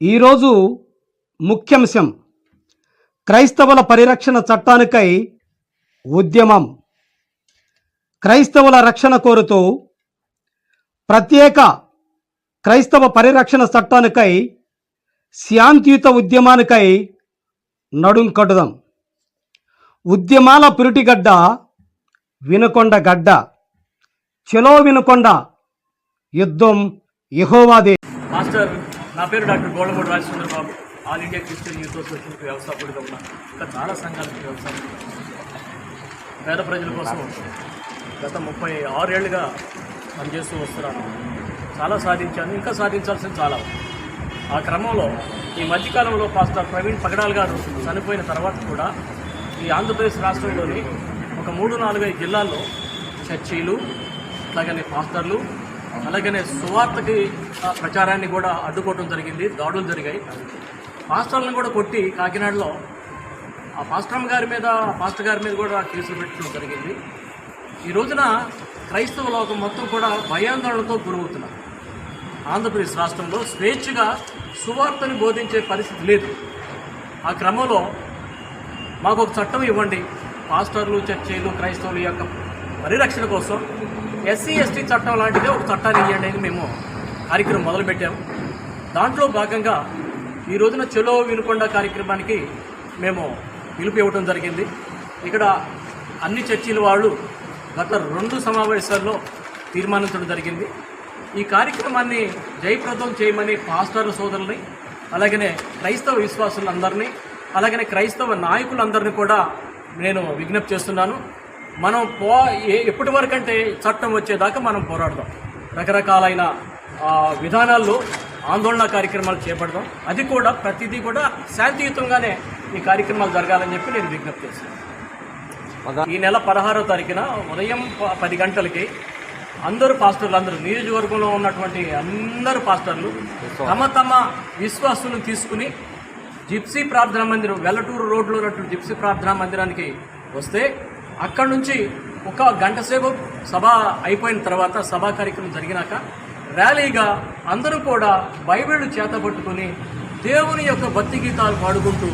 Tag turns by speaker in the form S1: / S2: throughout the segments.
S1: ఈరోజు ముఖ్యాంశం క్రైస్తవుల పరిరక్షణ చట్టానికై ఉద్యమం. క్రైస్తవుల రక్షణ కోరుతూ ప్రత్యేక క్రైస్తవ పరిరక్షణ చట్టానికై శాంతియుత ఉద్యమానికై నడుం కడుదాం ఉద్యమాల పురిటిగడ్డ వినుకొండ గడ్డ చెలో వినుకొండ యుద్ధం యహోవాదే.
S2: మాస్టర్ నా పేరు doctor Godamudi Rajachandrababu all India Christian youth అసోసియేషన్కి వ్యవస్థాపకుడిగా ఉన్నా ఇంకా చాలా సంఘాలకు వ్యవస్థాపకుడు. పేద ప్రజల కోసం గత ముప్పై ఆరేళ్ళుగా పనిచేస్తూ వస్తున్నాను. చాలా సాధించాను ఇంకా సాధించాల్సింది చాలా. ఆ క్రమంలో ఈ మధ్యకాలంలో పాస్టర్ ప్రవీణ్ పగడాల్ గారు చనిపోయిన తర్వాత కూడా ఈ ఆంధ్రప్రదేశ్ రాష్ట్రంలోని ఒక మూడు నాలుగైదు జిల్లాల్లో చర్చీలు అలాగనే పాస్టర్లు అలాగనే సువార్తకి ప్రచారాన్ని కూడా అడ్డుకోవడం జరిగింది దాడులు జరిగాయి. పాస్టర్లను కూడా కొట్టి కాకినాడలో ఆ పాస్టర్ గారి మీద పాస్టర్ గారి మీద కూడా కేసులు పెట్టడం జరిగింది. ఈ రోజున క్రైస్తవ లోకం మొత్తం కూడా భయాందోళనతో గురవుతున్నారు. ఆంధ్రప్రదేశ్ రాష్ట్రంలో స్వేచ్ఛగా సువార్తని బోధించే పరిస్థితి లేదు. ఆ క్రమంలో మాకు ఒక చట్టం ఇవ్వండి. పాస్టర్లు చర్చీలు క్రైస్తవుల యొక్క పరిరక్షణ కోసం ఎస్సీ ఎస్టీ చట్టం లాంటిదే ఒక చట్టాన్ని ఇవ్వండి అని మేము కార్యక్రమం మొదలుపెట్టాము. దాంట్లో భాగంగా ఈ రోజున చెలో వినుకొండ కార్యక్రమానికి మేము పిలుపు ఇవ్వడం జరిగింది. ఇక్కడ అన్ని చర్చీల వాళ్ళు గత రెండు సమావేశాల్లో తీర్మానించడం జరిగింది. ఈ కార్యక్రమాన్ని జయప్రదం చేయమని పాస్టర్ సోదరుల్ని అలాగనే క్రైస్తవ విశ్వాసులందరినీ అలాగనే క్రైస్తవ నాయకులందరినీ కూడా నేను విజ్ఞప్తి చేస్తున్నాను. మనం పో ఏ- ఎప్పటి వరకంటే చట్టం వచ్చేదాకా మనం పోరాడదాం. రకరకాలైన విధానాల్లో ఆందోళన కార్యక్రమాలు చేపడదాం. అది కూడా ప్రతిదీ కూడా శాంతియుతంగానే ఈ కార్యక్రమాలు జరగాలని చెప్పి నేను విజ్ఞప్తి చేస్తున్నాను. ఈ నెల పదహారో తారీఖున ఉదయం పది గంటలకి అందరూ పాస్టర్లు అందరూ నియోజకవర్గంలో ఉన్నటువంటి అందరు పాస్టర్లు తమ తమ విశ్వాసులను తీసుకుని జిప్సీ ప్రార్థనా మందిరం వెల్లటూరు రోడ్లో ఉన్నటువంటి జిప్సీ ప్రార్థనా మందిరానికి వస్తే అక్కడ నుంచి ఒక గంట సేపు సభ అయిపోయిన తర్వాత సభా కార్యక్రమం జరిగినాక ర్యాలీగా అందరూ కూడా బైబిల్ చేతపట్టుకుని దేవుని యొక్క భక్తి గీతాలు పాడుకుంటూ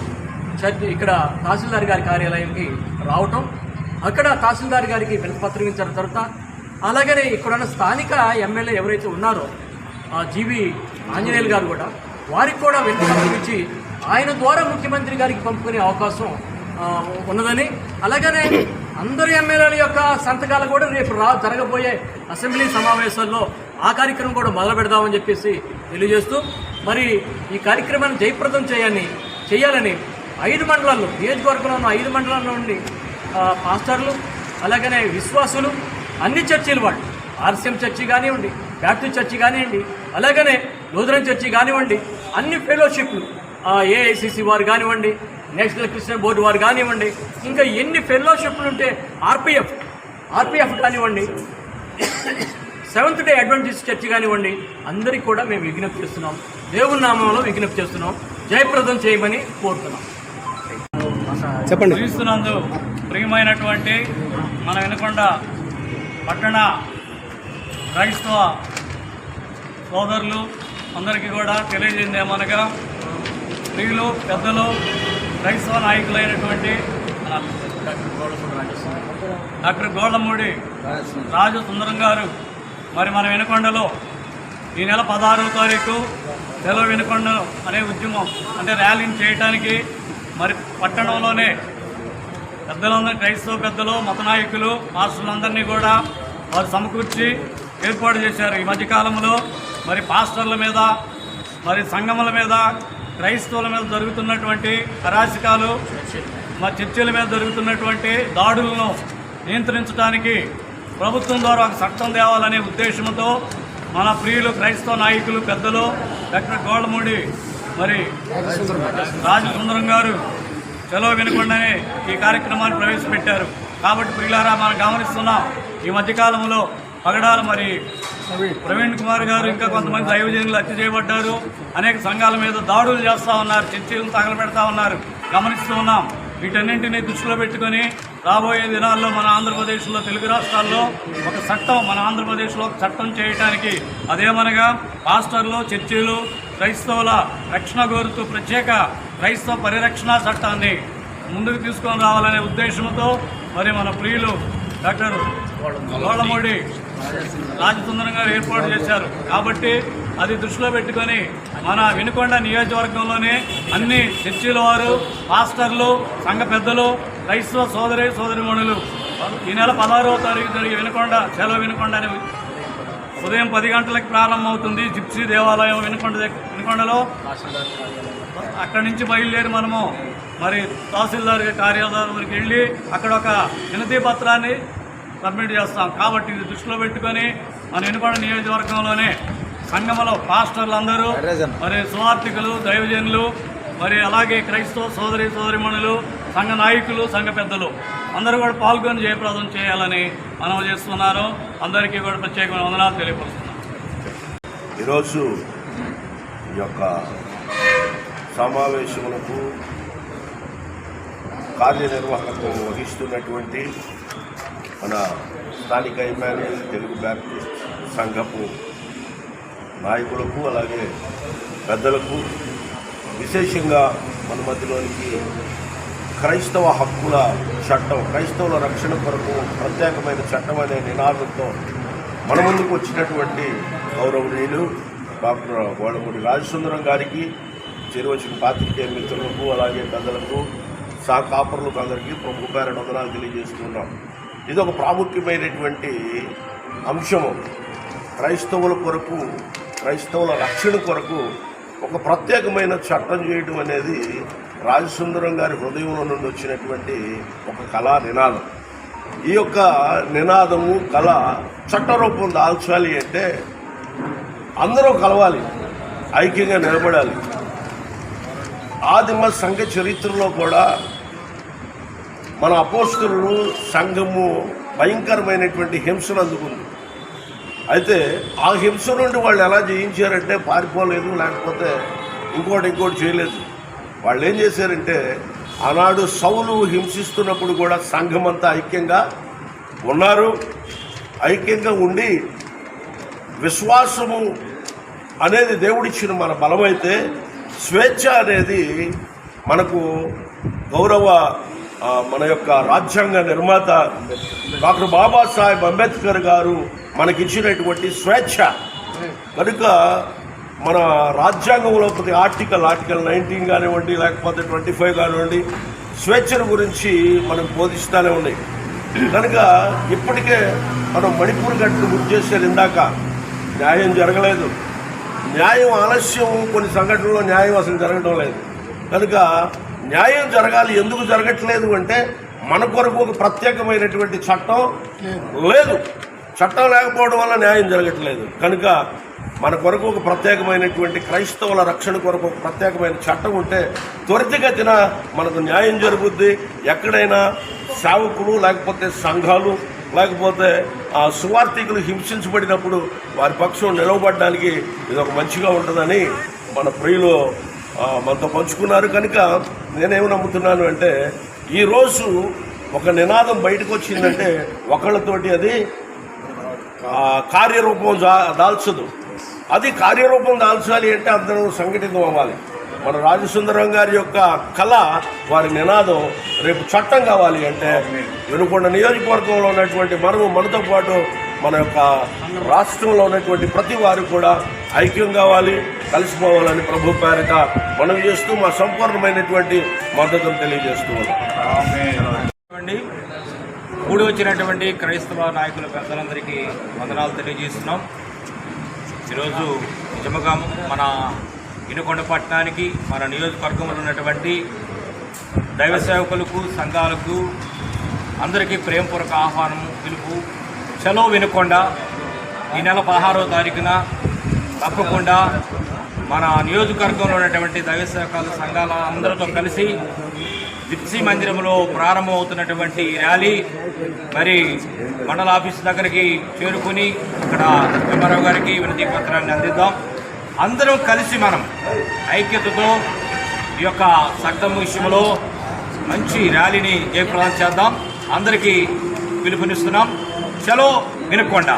S2: చర్చ్ ఇక్కడ తహసీల్దార్ గారి కార్యాలయంకి రావటం అక్కడ తహసీల్దార్ గారికి వినతిపత్రం ఇచ్చిన తర్వాత అలాగనే ఇక్కడున్న స్థానిక ఎమ్మెల్యే ఎవరైతే ఉన్నారో జీవి ఆంజనేయులు గారు కూడా వారికి కూడా వినతిపత్రం ఇచ్చి ఆయన ద్వారా ముఖ్యమంత్రి గారికి పంపుకునే అవకాశం ఉన్నదని అలాగనే అందరు ఎమ్మెల్యేల యొక్క సంతకాలు కూడా రేపు రా జరగబోయే అసెంబ్లీ సమావేశాల్లో ఆ కార్యక్రమం కూడా మొదలు పెడదామని చెప్పేసి తెలియజేస్తూ మరి ఈ కార్యక్రమాన్ని జయప్రదం చేయని చేయాలని ఐదు మండలాల్లో నియోజకవర్గంలో ఉన్న ఐదు మండలాల్లో ఉండి పాస్టర్లు అలాగనే విశ్వాసులు అన్ని చర్చిలు వాళ్ళు ఆర్సీఎం చర్చి కానివ్వండి బ్యాప్టిస్ట్ చర్చి కానివ్వండి అలాగనే లూథరన్ చర్చి కానివ్వండి అన్ని ఫెలోషిప్లు ఏఐసిసి వారు కానివ్వండి నేషనల్ క్రిస్టియన్ బోర్డు వారు కానివ్వండి ఇంకా ఎన్ని ఫెలోషిప్లు ఉంటే ఆర్పిఎఫ్ ఆర్పిఎఫ్ కానివ్వండి సెవెంత్ డే అడ్వెంటిస్ట్ చర్చ్ కానివ్వండి అందరికీ కూడా మేము విజ్ఞప్తి చేస్తున్నాం. దేవుని నామంలో విజ్ఞప్తి చేస్తున్నాం. జయప్రదం చేయమని కోరుతున్నాం.
S1: చెప్పండి.
S3: క్రీస్తునందు ప్రియమైనటువంటి మన వినకొండ పట్టణ క్రైస్తవ సోదరులు అందరికీ కూడా తెలియజేయండి ఏమనగా స్త్రీలు పెద్దలు క్రైస్తవ నాయకులైనటువంటి డాక్టర్ గోళ్ళమూడి రాజు సుందరం గారు మరి మన వినకొండలో ఈ నెల పదహారవ తారీఖు తెల వినకొండ అనే ఉద్యమం అంటే ర్యాలీని చేయడానికి మరి పట్టణంలోనే పెద్దలందరూ క్రైస్తవ పెద్దలు మత నాయకులు మాస్టర్లందరినీ కూడా వారు సమకూర్చి ఏర్పాటు చేశారు. ఈ మధ్యకాలంలో మరి పాస్టర్ల మీద మరి సంఘముల మీద క్రైస్తవుల మీద జరుగుతున్నటువంటి అరాచకాలు మా చర్చిల మీద జరుగుతున్నటువంటి దాడులను నియంత్రించడానికి ప్రభుత్వం ద్వారా ఒక చట్టం తేవాలనే ఉద్దేశంతో మన ప్రియులు క్రైస్తవ నాయకులు పెద్దలు డాక్టర్ గోళ్ళమూడి మరి రాజు సుందరం గారు సెలవు వినకుండానే ఈ కార్యక్రమాన్ని ప్రవేశపెట్టారు. కాబట్టి ప్రియులారా మనం గమనిస్తున్నాం ఈ మధ్యకాలంలో పగడాలు మరి ప్రవీణ్ కుమార్ గారు ఇంకా కొంతమంది దైవజనులు హత్య చేయబడ్డారు. అనేక సంఘాల మీద దాడులు చేస్తూ ఉన్నారు చర్చలను తగలబెడతా ఉన్నారు. గమనిస్తూ ఉన్నాం. వీటన్నింటినీ దృష్టిలో పెట్టుకొని రాబోయే దినాల్లో మన ఆంధ్రప్రదేశ్లో తెలుగు రాష్ట్రాల్లో ఒక చట్టం మన ఆంధ్రప్రదేశ్లో ఒక చట్టం చేయడానికి అదేమనగా పాస్టర్లు చర్చిలు క్రైస్తవుల రక్షణ కోరుతూ ప్రత్యేక క్రైస్తవ పరిరక్షణ చట్టాన్ని ముందుకు తీసుకొని రావాలనే ఉద్దేశంతో మరి మన ప్రియులు డాక్టర్ గోళ్ళమూడి రాజసుందరం గారు ఏర్పాటు చేశారు. కాబట్టి అది దృష్టిలో పెట్టుకొని మన వినుకొండ నియోజకవర్గంలోనే అన్ని చర్చిల వారు పాస్టర్లు సంఘ పెద్దలు క్రైస్తవ సోదరి సోదరిమణులు. ఈ నెల పదహారవ తారీఖు జరిగే వినుకొండ సెలవు వినుకొండ అనే ఉదయం పది గంటలకు ప్రారంభమవుతుంది. జిప్సీ దేవాలయం వినుకొండ వినుకొండలో. అక్కడి నుంచి బయలుదేరి మనము మరి తహసీల్దార్ కార్యాలయం వరకు వెళ్ళి అక్కడ ఒక వినతి పత్రాన్ని సబ్మిట్ చేస్తాం. కాబట్టి ఇది దృష్టిలో పెట్టుకొని మన ఎన్నుకొండ నియోజకవర్గంలోనే సంఘంలో పాస్టర్లు అందరూ మరి సువార్థికులు దైవజనులు మరి అలాగే క్రైస్తవ సోదరి సోదరిమణులు సంఘ నాయకులు సంఘ పెద్దలు అందరూ కూడా పాల్గొని జయప్రదం చేయాలని మనం చేస్తున్నారు. అందరికీ కూడా ప్రత్యేకమైన వందనాలు తెలియపరుస్తున్నాం.
S4: ఈరోజు ఈ యొక్క సమావేశములకు కార్యనిర్వాహకత్వం వహిస్తున్నటువంటి మన స్థానిక ఇమాన్యుయల్ తెలుగు బ్యాప్టిస్ట్ సంఘపు నాయకులకు అలాగే పెద్దలకు విశేషంగా మన మధ్యలోనికి క్రైస్తవ హక్కుల చట్టం క్రైస్తవుల రక్షణ కొరకు ప్రత్యేకమైన చట్టం అనే నినాదంతో మన ముందుకు వచ్చినటువంటి గౌరవనీయులు డాక్టర్ గోడమూడి రాజసుందరం గారికి చేరువచ్చిన పాత్రికేయ మిత్రులకు అలాగే పెద్దలకు సా కాపర్లకు అందరికీ ప్రభు పేరణ వందనాలు తెలియజేస్తున్నాం. ఇది ఒక ప్రాముఖ్యమైనటువంటి అంశము. క్రైస్తవుల కొరకు క్రైస్తవుల రక్షణ కొరకు ఒక ప్రత్యేకమైన చట్టం చేయడం అనేది రాజసుందరం గారి హృదయంలో నుండి వచ్చినటువంటి ఒక కళా నినాదం. ఈ యొక్క నినాదము కళ చట్టరూపం దాల్చాలి అంటే అందరూ కలవాలి ఐక్యంగా నిలబడాలి. ఆదిమ సంఘ చరిత్రలో కూడా మన అపోస్తులు సంఘము భయంకరమైనటువంటి హింసను అందుకుంది. అయితే ఆ హింస నుండి వాళ్ళు ఎలా జయించారంటే పారిపోలేదు లేకపోతే ఇంకోటి ఇంకోటి చేయలేదు. వాళ్ళు ఏం చేశారంటే ఆనాడు సౌలు హింసిస్తున్నప్పుడు కూడా సంఘమంతా ఐక్యంగా ఉన్నారు. ఐక్యంగా ఉండి విశ్వాసము అనేది దేవుడిచ్చిన మన బలమైతే స్వేచ్ఛ అనేది మనకు గౌరవ మన యొక్క రాజ్యాంగ నిర్మాత డాక్టర్ బాబాసాహెబ్ అంబేద్కర్ గారు మనకిచ్చినటువంటి స్వేచ్ఛ. కనుక మన రాజ్యాంగంలో ప్రతి ఆర్టికల్ ఆర్టికల్ నైన్టీన్ కానివ్వండి లేకపోతే ట్వంటీ ఫైవ్ కానివ్వండి స్వేచ్ఛను గురించి మనం బోధిస్తూనే ఉన్నాయి. కనుక ఇప్పటికే మనం మణిపూర్ గట్టును గుర్తు చేశారు ఇందాక. న్యాయం జరగలేదు. న్యాయం ఆలస్యం కొన్ని సంఘటనలో న్యాయం అసలు జరగడం లేదు. కనుక న్యాయం జరగాలి ఎందుకు జరగట్లేదు అంటే మన కొరకు ఒక ప్రత్యేకమైనటువంటి చట్టం లేదు. చట్టం లేకపోవడం వల్ల న్యాయం జరగట్లేదు. కనుక మన కొరకు ఒక ప్రత్యేకమైనటువంటి క్రైస్తవుల రక్షణ కొరకు ఒక ప్రత్యేకమైన చట్టం ఉంటే త్వరితగతిన మనకు న్యాయం జరుగుద్ది. ఎక్కడైనా సేవకులు లేకపోతే సంఘాలు లేకపోతే ఆ సువార్థికులు హింసించబడినప్పుడు వారి పక్షం నిలవబడడానికి ఇది ఒక మంచిగా ఉంటుందని మన ప్రియులు మనతో పంచుకున్నారు. కనుక నేనేమి నమ్ముతున్నాను అంటే ఈరోజు ఒక నినాదం బయటకు వచ్చిందంటే ఒకళ్ళతోటి అది కార్యరూపం దాల్చదు. అది కార్యరూపం దాల్చాలి అంటే అందరూ సంఘటితం అవ్వాలి. మన రాజసుందరం గారి యొక్క కళ వారి నినాదం రేపు చట్టం కావాలి అంటే వెనుకొండ నియోజకవర్గంలో ఉన్నటువంటి మనము మనతో పాటు మన యొక్క రాష్ట్రంలో ఉన్నటువంటి ప్రతి వారు కూడా ఐక్యం కావాలి కలిసిపోవాలని ప్రభు పేరిట మనం చేస్తూ మా సంపూర్ణమైనటువంటి మద్దతును తెలియజేస్తూ ఉన్నాం.
S5: కూడి వచ్చినటువంటి క్రైస్తవ నాయకుల పెద్దలందరికీ వందనాలు తెలియజేస్తున్నాం. ఈరోజు నిజముగా మన ఇనుకొండ పట్టణానికి మన నియోజకవర్గంలో ఉన్నటువంటి దైవ సేవకులకు సంఘాలకు అందరికీ ప్రేమపూర్వక ఆహ్వానం పిలుపు. చలో వినుకొండ ఈ నెల పదహారవ తారీఖున తప్పకుండా మన నియోజకవర్గంలో ఉన్నటువంటి దైవ సేవకాల సంఘాల అందరితో కలిసి దిప్సీ మందిరంలో ప్రారంభమవుతున్నటువంటి ర్యాలీ మరి మండల ఆఫీస్ దగ్గరికి చేరుకుని అక్కడ ఎంఆర్ఓ గారికి వినతి పత్రాన్ని అందిద్దాం. అందరం కలిసి మనం ఐక్యతతో ఈ యొక్క చట్టం విషయంలో మంచి ర్యాలీని జయప్రదం చేద్దాం. అందరికీ పిలుపునిస్తున్నాం. చలో వినుక్కోండా